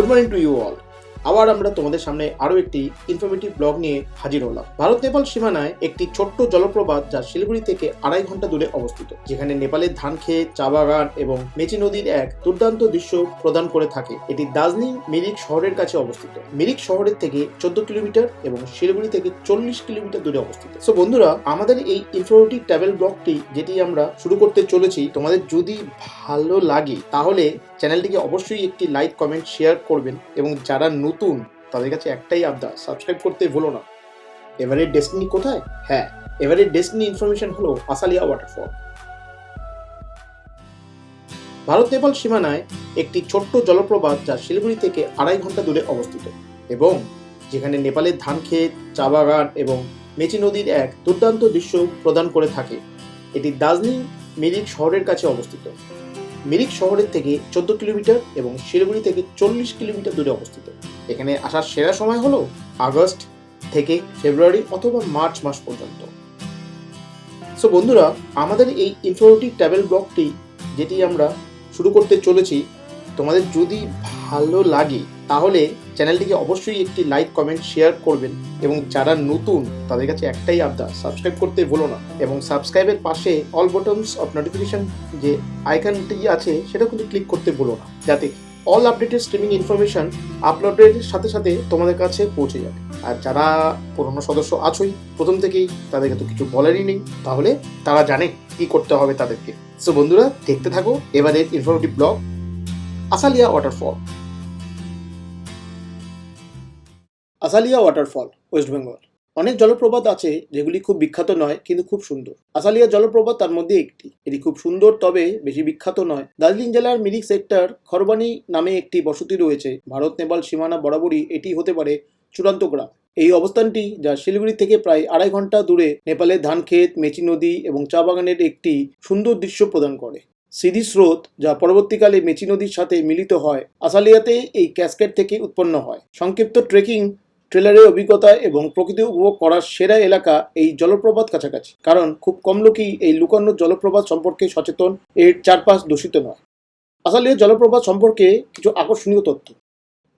Good morning to you all. আবার আমরা তোমাদের সামনে আরও একটি ইনফরমেটিভ ব্লগ নিয়ে হাজির হলাম। ভারত, নেপাল সীমানায় একটি ছোট্ট জলপ্রপাত যা শিলিগুড়ি থেকে আড়াই ঘণ্টা দূরে অবস্থিত। যেখানে নেপালের ধান ক্ষেত চা বাগান এবং মেচি নদীর এক দুর্দান্ত দৃশ্য প্রদান করে থাকে। এটি দার্জিলিং মিরিক শহরের কাছে অবস্থিত। মিরিক শহরের থেকে চোদ্দ কিলোমিটার এবং শিলিগুড়ি থেকে চল্লিশ কিলোমিটার দূরে অবস্থিত। সো বন্ধুরা, আমাদের এই ইনফরমেটিভ ট্রাভেল ব্লগটি যেটি আমরা শুরু করতে চলেছি, তোমাদের যদি ভালো লাগে, তাহলে চ্যানেলটিকে অবশ্যই একটি লাইক কমেন্ট শেয়ার করবেন এবং যারা নতুন, তাদের কাছে একটাই আবদার সাবস্ক্রাইব করতে ভুলো না। এবারের ডেস্টিনি কোথায়? হ্যাঁ এবারের ডেস্টিনি ইনফরমেশন হলো আসালিয়া ওয়াটারফল ভারত, নেপাল সীমানায় একটি ছোট্ট জলপ্রপাত যা শিলিগুড়ি থেকে আড়াই ঘণ্টা দূরে অবস্থিত এবং যেখানে নেপালের ধান ক্ষেত, চা বাগান এবং মেচি নদীর এক দুর্দান্ত দৃশ্য প্রদান করে থাকে। এটি দার্জিলিং, মিরিক শহরের কাছে অবস্থিত। মিরিক শহরের থেকে চোদ্দ কিলোমিটার এবং শিলিগুড়ি থেকে চল্লিশ কিলোমিটার দূরে অবস্থিত। এখানে আসার সেরা সময় হলো আগস্ট থেকে ফেব্রুয়ারি অথবা মার্চ মাস পর্যন্ত। সো বন্ধুরা, আমাদের এই ইনফরমেটিভ ট্রাভেল ব্লগটি যেটি আমরা শুরু করতে চলেছি, তোমাদের যদি ভালো লাগে, তাহলে চ্যানেলটিকে অবশ্যই একটি লাইক কমেন্ট শেয়ার করবেন। এবং যারা নতুন, তাদের কাছে একটাই আবদার সাবস্ক্রাইব করতে ভুলো না। এবং সাবস্ক্রাইবের পাশে অল বটমস অফ নোটিফিকেশন যে আইকনটি আছে, সেটা কিন্তু ক্লিক করতে ভুলো না। যাতে অল আপডেটেড স্ট্রিমিং ইনফরমেশন আপলোডের সাথে সাথে তোমাদের কাছে পৌঁছে যাবে আর যারা পুরনো সদস্য আছোই, প্রথম থেকেই তাদেরকে তো কিছু বলারই নেই, তাহলে তারা জানে কি করতে হবে তাদেরকে। সো বন্ধুরা, দেখতে থাকো, এবারের informative blog Asalia waterfall Asalia waterfall West Bengal অনেক জলপ্রপাত আছে যেগুলি খুব বিখ্যাত নয়, কিন্তু খুব সুন্দর। আসালিয়া জলপ্রপাত তার মধ্যে একটি। এটি খুব সুন্দর, তবে বেশি বিখ্যাত নয়। দার্জিলিং জেলার মিরিক সেক্টর খরবানি নামে একটি বসতি রয়েছে। ভারত, নেপাল, সীমানা বরাবরই এটি হতে পারে চূড়ান্ত গ্রাম। এই অবস্থানটি, যা শিলিগুড়ি থেকে প্রায় আড়াই ঘণ্টা দূরে নেপালের ধান ক্ষেত মেচি নদী এবং চা বাগানের একটি সুন্দর দৃশ্য প্রদান করে। সিধি স্রোত, যা পরবর্তীকালে মেচি নদীর সাথে মিলিত হয়, আসালিয়াতে এই ক্যাসকেট থেকে উৎপন্ন হয়। সংক্ষিপ্ত ট্রেকিং ট্রেলারের অভিজ্ঞতা এবং প্রকৃতি উপভোগ করার সেরা এলাকা এই জলপ্রপাত কাছাকাছি। কারণ খুব কম লোকই এই লুকানো জলপ্রপাত সম্পর্কে সচেতন, এর চারপাশ দূষিত নয়। আসলে জলপ্রপাত সম্পর্কে কিছু আকর্ষণীয় তথ্য।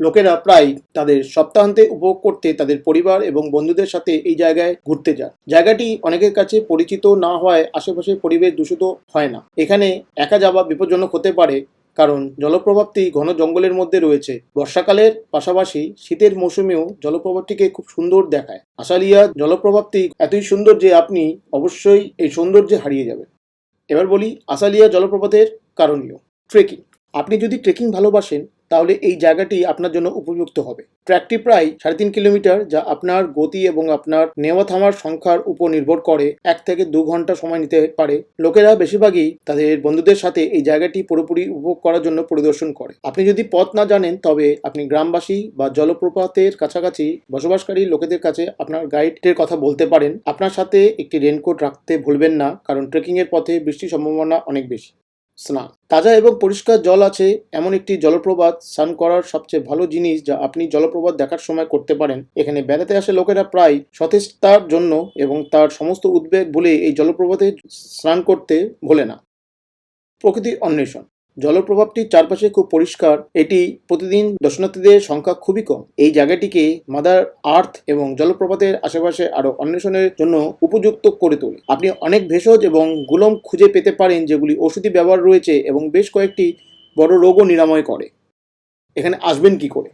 লোকেরা প্রায় তাদের সপ্তাহান্তে উপভোগ করতে তাদের পরিবার এবং বন্ধুদের সাথে এই জায়গায় ঘুরতে যায় জায়গাটি অনেকের কাছে পরিচিত না হওয়ায় আশেপাশে পরিবেশ দূষিত হয় না। এখানে একা যাওয়া বিপজ্জনক হতে পারে কারণ জলপ্রপাতটি ঘন জঙ্গলের মধ্যে রয়েছে। বর্ষাকালের পাশাপাশি শীতের মৌসুমেও জলপ্রপাতটিকে খুব সুন্দর দেখায়। আশালিয়া, জলপ্রপাতটি এতই সুন্দর যে আপনি অবশ্যই এই সৌন্দর্যে হারিয়ে যাবেন। এবার বলি আশালিয়া জলপ্রপাতের কারণীয়। ট্রেকিং আপনি যদি ট্রেকিং ভালোবাসেন তাহলে এই জায়গাটি আপনার জন্য উপযুক্ত হবে। ট্র্যাকটি প্রায় সাড়ে তিন কিলোমিটার, যা আপনার গতি এবং আপনার নেওয়া থামার সংখ্যার উপর নির্ভর করে। এক থেকে দু ঘণ্টা সময় নিতে পারে। লোকেরা বেশিরভাগই তাদের বন্ধুদের সাথে এই জায়গাটি পুরোপুরি উপভোগ করার জন্য পরিদর্শন করে। আপনি যদি পথ না জানেন, তবে আপনি গ্রামবাসী বা জলপ্রপাতের কাছাকাছি বসবাসকারী লোকেদের কাছে আপনার গাইডের কথা বলতে পারেন। আপনার সাথে একটি রেনকোট রাখতে ভুলবেন না, কারণ ট্রেকিংয়ের পথে বৃষ্টির সম্ভাবনা অনেক বেশি। স্নান। তাজা এবং পরিষ্কার জল আছে এমন একটি জলপ্রপাত স্নান করার সবচেয়ে ভালো জিনিস যা আপনি জলপ্রপাত দেখার সময় করতে পারেন। এখানে বেড়াতে আসে লোকেরা প্রায় সতেজতার জন্য এবং তার সমস্ত উদ্বেগ ভুলে এই জলপ্রপাতে স্নান করতে ভোলে না। প্রকৃতি অন্বেষণ। জলপ্রভাবটির চারপাশে খুব পরিষ্কার, এটি প্রতিদিন দর্শনার্থীদের সংখ্যা খুবই কম। এই জায়গাটিকে মাদার আর্থ এবং জলপ্রপাতের আশেপাশে আরও অন্বেষণের জন্য উপযুক্ত করে তোলে। আপনি অনেক ভেষজ এবং গুলম খুঁজে পেতে পারেন যেগুলি ওষুধি ব্যবহার রয়েছে এবং বেশ কয়েকটি বড় রোগও নিরাময় করে। এখানে আসবেন কি করে?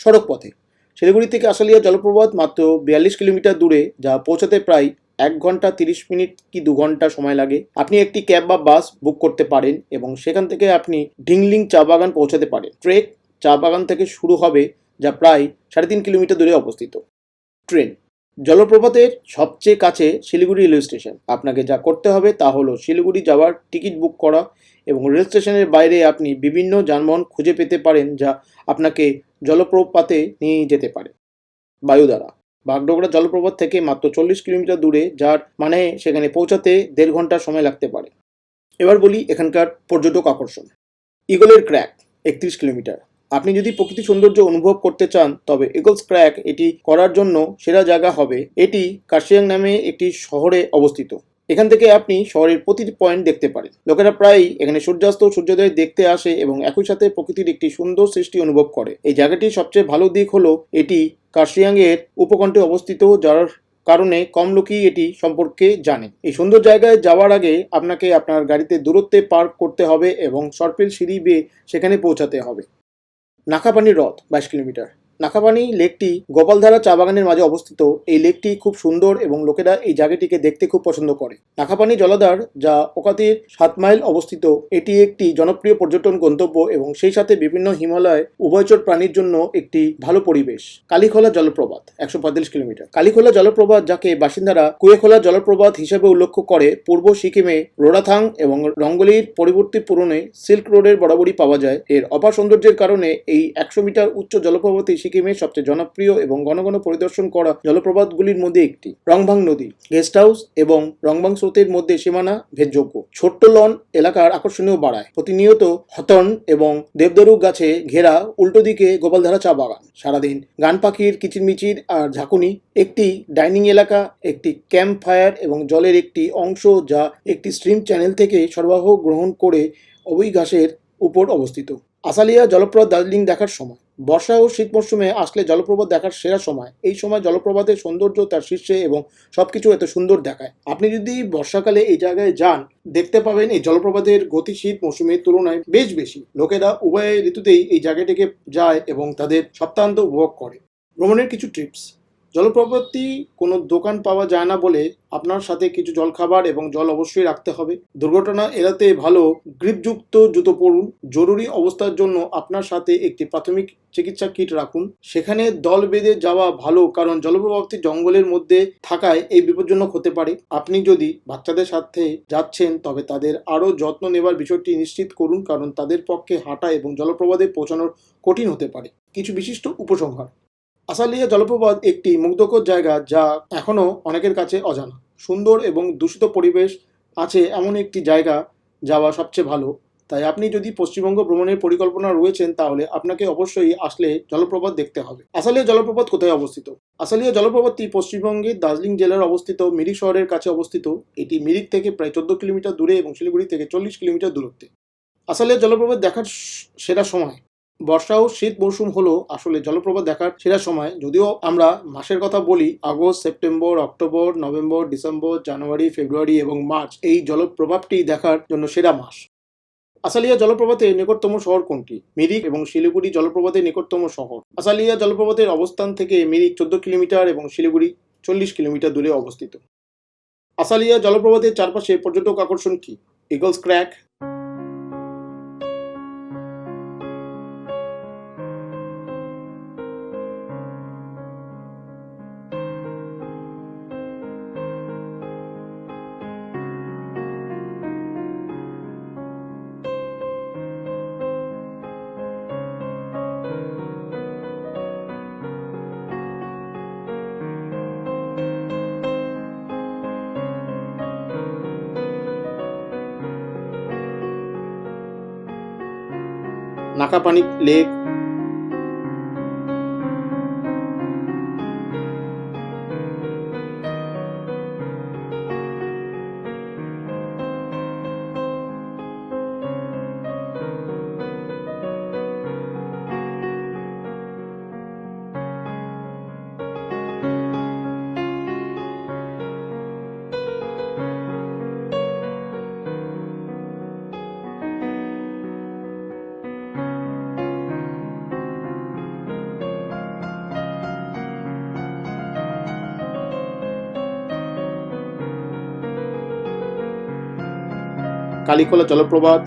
সড়ক পথে শিলিগুড়ি থেকে আসালিয়া জলপ্রপাত মাত্র বিয়াল্লিশ কিলোমিটার দূরে, যা পৌঁছাতে প্রায় এক ঘণ্টা তিরিশ মিনিট কি দু ঘণ্টা সময় লাগে? আপনি একটি ক্যাব বা বাস বুক করতে পারেন এবং সেখান থেকে আপনি ডিংলিং চা বাগান পৌঁছাতে পারেন। ট্রেক চা বাগান থেকে শুরু হবে যা প্রায় সাড়ে তিন কিলোমিটার দূরে অবস্থিত। ট্রেন জলপ্রপাতের সবচেয়ে কাছে শিলিগুড়ি রেল স্টেশন। আপনাকে যা করতে হবে তা হলো শিলিগুড়ি যাওয়ার টিকিট বুক করা এবং রেল স্টেশনের বাইরে আপনি বিভিন্ন যানবাহন খুঁজে পেতে পারেন যা আপনাকে জলপ্রপাতে নিয়ে যেতে পারে। বায়ু দ্বারা বাগডোগরা জলপ্রপাত থেকে মাত্র চল্লিশ কিলোমিটার দূরে, যার মানে সেখানে পৌঁছাতে দেড় ঘণ্টা সময় লাগতে পারে। এবার বলি এখানকার পর্যটক আকর্ষণ। ইগলের ক্র্যাক, একত্রিশ কিলোমিটার। আপনি যদি প্রকৃতি সৌন্দর্য অনুভব করতে চান, তবে ইগলস ক্র্যাক এটি করার জন্য সেরা জায়গা হবে। এটি কার্শিয়াং নামে একটি শহরে অবস্থিত। এখান থেকে আপনি শহরের প্রতিটি পয়েন্ট দেখতে পারেন। লোকেরা প্রায়ই এখানে সূর্যাস্ত সূর্যোদয় দেখতে আসে এবং একই সাথে প্রকৃতির একটি সুন্দর সৃষ্টি অনুভব করে। এই জায়গাটির সবচেয়ে ভালো দিক হলো এটি কার্শিয়াংয়ের উপকণ্ঠে অবস্থিত, যার কারণে কম লোকই এটি সম্পর্কে জানে। এই সুন্দর জায়গায় যাওয়ার আগে আপনাকে আপনার গাড়িতে দূরত্বে পার্ক করতে হবে এবং সরপিল সিঁড়ি বেয়ে সেখানে পৌঁছাতে হবে। নাকাপানি হ্রদ বাইশ কিলোমিটার। নাকাপানি লেকটি গোপালধারা চা বাগানের মাঝে অবস্থিত। এই লেকটি খুব সুন্দর এবং লোকেরা এই জায়গাটিকে দেখতে খুব পছন্দ করে। নাকাপানি জলাধার যা ওকাতির সাত মাইল অবস্থিত, এটি একটি জনপ্রিয় পর্যটন গন্তব্য এবং সেই সাথে বিভিন্ন হিমালয় উভয়চর প্রাণীর জন্য একটি ভালো পরিবেশ। কালীখোলা জলপ্রপাত, একশো পঁয়তাল্লিশ কিলোমিটার। কালীখোলা জলপ্রপাত যাকে বাসিন্দারা কুয়েখোলা জলপ্রপাত হিসেবে উল্লেখ করে, পূর্ব সিকিমে রোডাথাং এবং রঙ্গলির পরিবর্তী পূরণে সিল্ক রোডের বরাবরই পাওয়া যায়। এর অপার সৌন্দর্যের কারণে এই একশো মিটার উচ্চ জলপ্রপাতই সিকিমের সবচেয়ে জনপ্রিয় এবং ঘন পরিদর্শন করা জলপ্রপাতগুলির মধ্যে একটি। রংভাং নদী, গেস্ট হাউস এবং রংভাং স্রোতের মধ্যে সীমানা ভেদযোগ্য ছোট্ট লন এলাকার আকর্ষণীয় বাড়ায়। প্রতিনিয়ত হতন এবং দেবদারু গাছে ঘেরা উল্টো দিকে গোপালধারা চা বাগান। সারাদিন গান পাখির কিচিরমিচির আর ঝাঁকুনি। একটি ডাইনিং এলাকা, একটি ক্যাম্প ফায়ার এবং জলের একটি অংশ যা একটি স্ট্রিম চ্যানেল থেকে সরবরাহ গ্রহণ করে অবৈ ঘাসের উপর অবস্থিত। আসালিয়া জলপ্রপাত দার্জিলিং দেখার সময়। বর্ষা ও শীত মরশুমে আসলে জলপ্রপাত দেখার সেরা সময়। এই সময় জলপ্রপাতের সৌন্দর্য তার শীর্ষে এবং সবকিছু এত সুন্দর দেখায়। আপনি যদি বর্ষাকালে এই জায়গায় যান, দেখতে পাবেন এই জলপ্রপাতের গতি শীত মৌসুমের তুলনায় বেশ বেশি। লোকেরা উভয় ঋতুতেই এই জায়গাটিকে যায় এবং তাদের সপ্তাহান্ত উপভোগ করে। ভ্রমণের কিছু টিপস জলপ্রপাতটি কোনো দোকান পাওয়া যায় না বলে আপনার সাথে কিছু জলখাবার এবং জল অবশ্যই রাখতে হবে। দুর্ঘটনা এড়াতে ভালো গ্রিপযুক্ত জুতো পরুন। জরুরি অবস্থার জন্য আপনার সাথে একটি প্রাথমিক চিকিৎসা কিট রাখুন। সেখানে দল বেঁধে যাওয়া ভালো, কারণ জলপ্রপাতটি জঙ্গলের মধ্যে থাকায় এই বিপজ্জনক হতে পারে। আপনি যদি বাচ্চাদের সাথে যাচ্ছেন, তবে তাদের আরও যত্ন নেবার বিষয়টি নিশ্চিত করুন, কারণ তাদের পক্ষে হাঁটা এবং জলপ্রপাতে পৌঁছানোর কঠিন হতে পারে। কিছু বিশিষ্ট উপসংহার। আসালিয়া জলপ্রপাত একটি মুগ্ধকর জায়গা যা এখনও অনেকের কাছে অজানা। সুন্দর এবং দূষিত পরিবেশ আছে এমন একটি জায়গা যাওয়া সবচেয়ে ভালো। তাই আপনি যদি পশ্চিমবঙ্গ ভ্রমণের পরিকল্পনা রয়েছেন, তাহলে আপনাকে অবশ্যই আসলে জলপ্রপাত দেখতে হবে। আসালিয়া জলপ্রপাত কোথায় অবস্থিত? আসালিয়া জলপ্রপাতটি পশ্চিমবঙ্গের দার্জিলিং জেলার অবস্থিত, মিরিক শহরের কাছে অবস্থিত। এটি মিরিক থেকে প্রায় চোদ্দ কিলোমিটার দূরে এবং শিলিগুড়ি থেকে চল্লিশ কিলোমিটার দূরত্বে। আসালিয়া জলপ্রপাত দেখার সেরা সময় বর্ষা ও শীত মৌসুম হলো আসলে জলপ্রপাত দেখার সেরা সময়। যদিও আমরা মাসের কথা বলি, August, September, October, November, December, January, February এবং মার্চ এই জলপ্রপাতটি দেখার জন্য সেরা মাস। আসালিয়া জলপ্রপাতের নিকটতম শহর কোনটি? মিরিক এবং শিলিগুড়ি জলপ্রপাতের নিকটতম শহর। আসালিয়া জলপ্রপাতের অবস্থান থেকে মিরিক চোদ্দ কিলোমিটার এবং শিলিগুড়ি চল্লিশ কিলোমিটার দূরে অবস্থিত। আসালিয়া জলপ্রপাতের চারপাশে পর্যটক আকর্ষণ কি? Eagles crack Nakapani lake Kalikhola জলপ্রপাত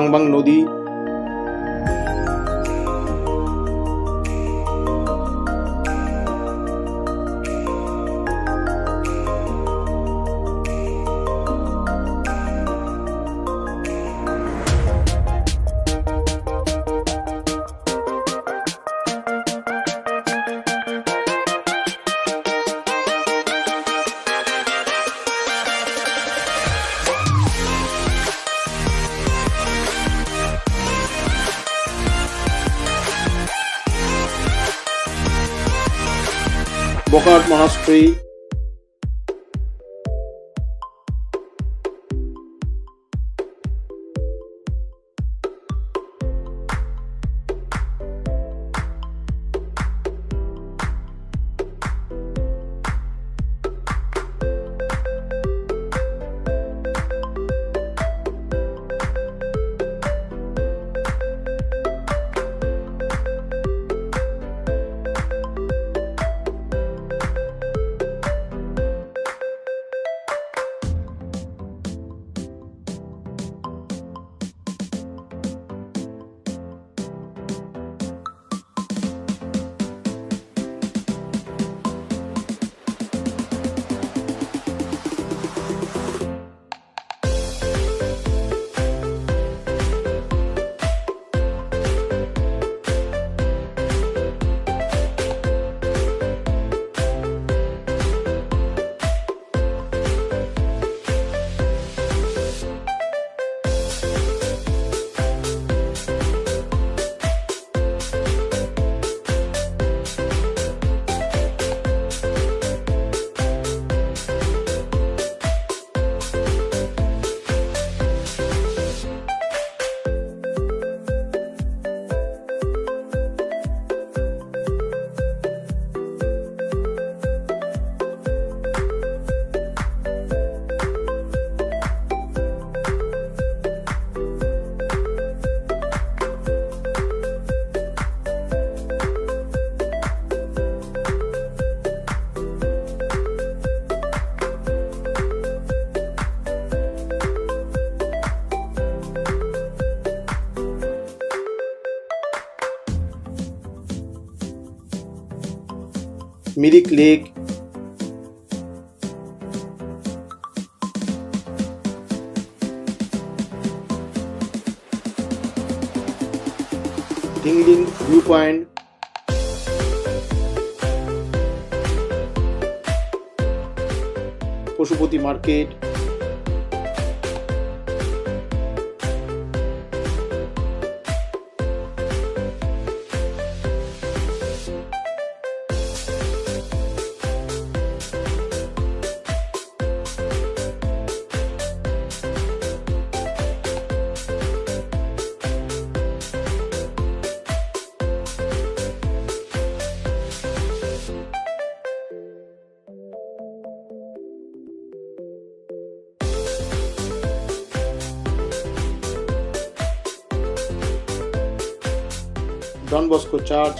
পাংবাং নদী Bokar monastery Mirik lake Tingling view point Pashupati market. Don Bosco church,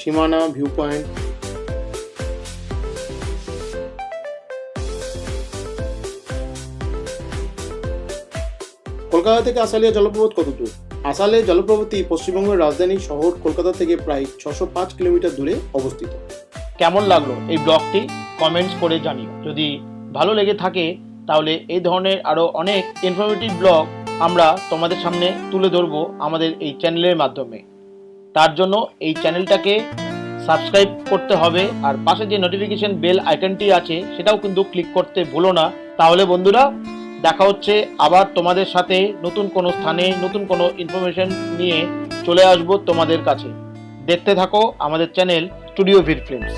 Simana view point Kolkata থেকে আসালিয়া জলপ্রপাত কত দূর আসালে জলপ্রপাতটি পশ্চিমবঙ্গের রাজধানী শহর কলকাতা থেকে প্রায় ছশো পাঁচ কিলোমিটার দূরে অবস্থিত। কেমন লাগল এই ব্লগটি? কমেন্টস করে জানিও। যদি ভালো লেগে থাকে, তাহলে এই ধরনের আরও অনেক ইনফরমেটিভ ব্লগ আমরা তোমাদের সামনে তুলে ধরবো আমাদের এই চ্যানেলের মাধ্যমে। তার জন্য এই চ্যানেলটাকে সাবস্ক্রাইব করতে হবে আর পাশে যে নোটিফিকেশন বেল আইকনটি আছে, সেটাও কিন্তু ক্লিক করতে ভুলো না। তাহলে বন্ধুরা, দেখা হচ্ছে আবার তোমাদের সাথে নতুন কোনো স্থানে, নতুন কোনো ইনফরমেশন নিয়ে চলে আসব তোমাদের কাছে। দেখতে থাকো আমাদের চ্যানেল স্টুডিও ভিড ফিল্মস